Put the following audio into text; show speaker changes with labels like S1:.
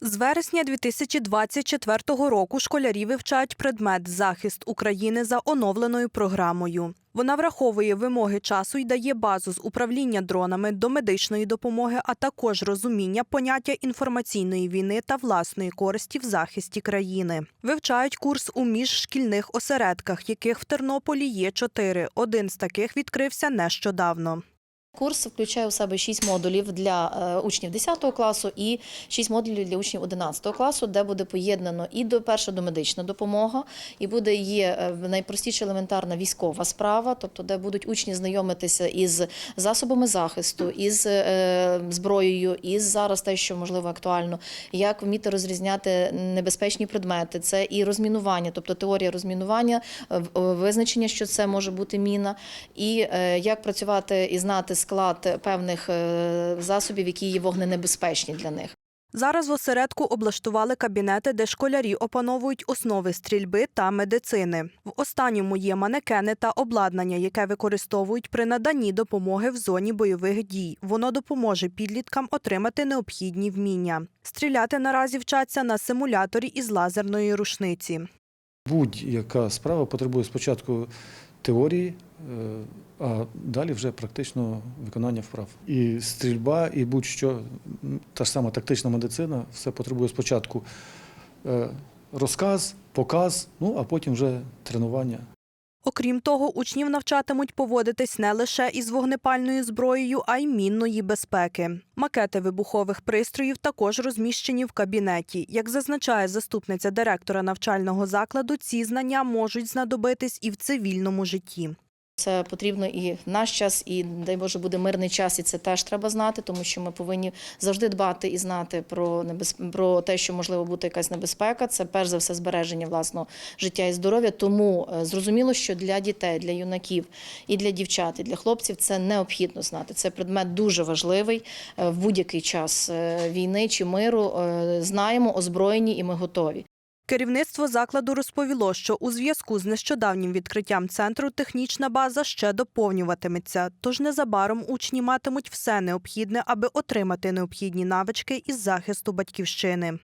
S1: З вересня 2024 року школярі вивчають предмет захист України за оновленою програмою. Вона враховує вимоги часу і дає базу з управління дронами до медичної допомоги, а також розуміння поняття інформаційної війни та власної користі в захисті країни. Вивчають курс у міжшкільних осередках, яких в Тернополі є чотири. Один з таких відкрився нещодавно.
S2: Курс включає у себе 6 модулів для е, учнів 10 класу і 6 модулів для учнів 11 класу, де буде поєднано і до перша домедична допомога, і буде є е, найпростіша елементарна військова справа, тобто де будуть учні знайомитися із засобами захисту, із е, зброєю, із зараз те, що можливо актуально, як вміти розрізняти небезпечні предмети. Це і розмінування, тобто теорія розмінування, е, визначення, що це може бути міна, і е, як працювати і знати склад певних е, засобів, які є вогненебезпечні для них.
S1: Зараз в осередку облаштували кабінети, де школярі опановують основи стрільби та медицини. В останньому є манекени та обладнання, яке використовують при наданні допомоги в зоні бойових дій. Воно допоможе підліткам отримати необхідні вміння. Стріляти наразі вчаться на симуляторі із лазерної рушниці.
S3: Будь-яка справа потребує спочатку теорії, е, а далі вже практично виконання вправ. І стрільба, і будь-що, та ж сама тактична медицина, все потребує спочатку е, розказ, показ, ну а потім вже тренування.
S1: Окрім того, учнів навчатимуть поводитись не лише із вогнепальною зброєю, а й мінної безпеки. Макети вибухових пристроїв також розміщені в кабінеті. Як зазначає заступниця директора навчального закладу, ці знання можуть знадобитись і в цивільному житті.
S2: Це потрібно і в наш час, і дай Боже буде мирний час, і це теж треба знати, тому що ми повинні завжди дбати і знати про небез... про те, що можливо бути якась небезпека. Це перш за все збереження власного життя і здоров'я. Тому е, зрозуміло, що для дітей, для юнаків і для дівчат, і для хлопців це необхідно знати. Це предмет дуже важливий е, в будь-який час е, війни чи миру. Знаємо, озброєні, і ми готові.
S1: Керівництво закладу розповіло, що у зв'язку з нещодавнім відкриттям центру технічна база ще доповнюватиметься. Тож незабаром учні матимуть все необхідне, аби отримати необхідні навички із захисту батьківщини.